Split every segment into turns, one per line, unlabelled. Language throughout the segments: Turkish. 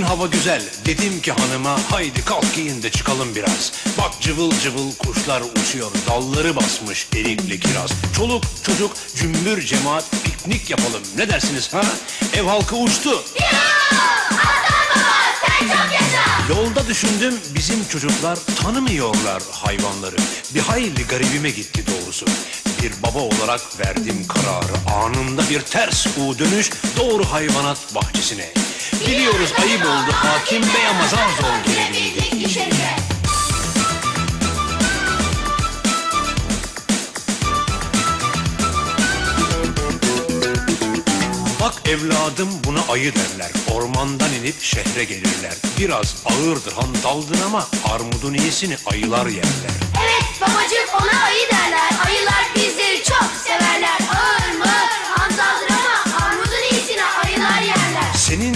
hava güzel. Dedim ki hanıma haydi kalk giyin de çıkalım biraz. Bak cıvıl cıvıl kuşlar uçuyor. Dalları basmış erikli kiraz. Çoluk çocuk cümbür cemaat piknik yapalım. Ne dersiniz ha? Ev halkı uçtu. Yolda düşündüm bizim çocuklar tanımıyorlar hayvanları. Bir hayli garibime gitti doğrusu. Bir baba olarak verdim kararı. Anında bir ters U dönüş doğru hayvanat bahçesine. Biliyoruz ayıp oldu hakim bey ama zar zor gelebildik. Bak evladım buna ayı derler. Ormandan inip şehre gelirler. Biraz ağırdır handaldır ama armudun iyisini ayılar yerler.
Evet babacık ona ayı derler.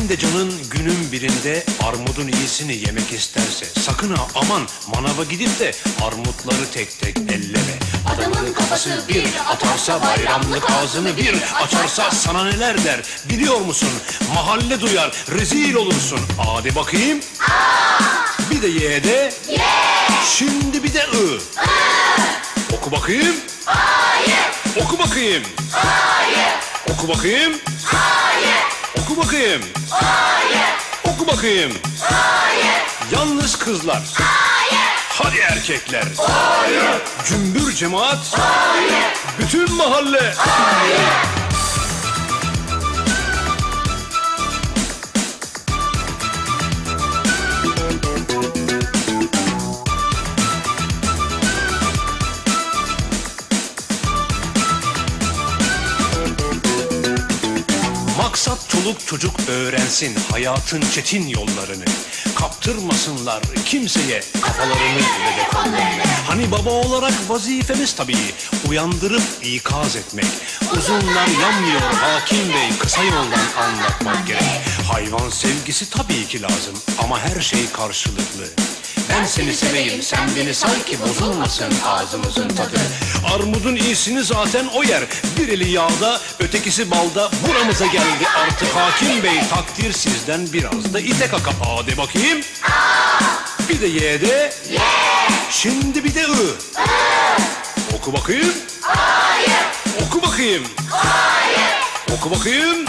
Senin de canın günün birinde armudun iyisini yemek isterse sakın ha aman manava gidip de armutları tek tek elleme. Adamın kafası bir atarsa bayramlık ağzını bir açarsa sana neler der biliyor musun? Mahalle duyar rezil olursun. Hadi bakayım. Bir de ye de. Şimdi bir de ı. Oku bakayım. Oku bakayım. Oku bakayım. Oku bakayım. Oku bakayım. Yalnız kızlar. Hadi erkekler. Cümbür cemaat. Bütün mahalle. Maksat çoluk çocuk öğrensin hayatın çetin yollarını. Kaptırmasınlar kimseye kafalarını. Hani baba olarak vazifemiz tabii uyandırıp ikaz etmek. Uzunlar yanmıyor hakim bey kısa yoldan anlatmak gerek. Hayvan sevgisi tabii ki lazım ama her şey karşılıklı. Ben seni seveyim sen beni say ki bozulmasın ağzımızın tadı. Armudun iyisini zaten o yer. Bir eli yağda ötekisi balda buramıza geldi artık hakim bey. Takdir sizden biraz da ite kaka hadi bakayım. Bir de ye de. Şimdi bir de ı. Oku bakayım. Oku bakayım. Oku bakayım.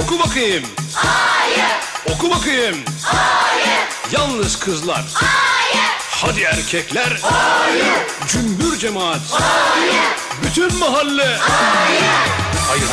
Oku bakayım. Oku bakayım. Yalnız kızlar. Hadi erkekler. Cümbür cemaat. Bütün mahalle. Hayır. Hayır.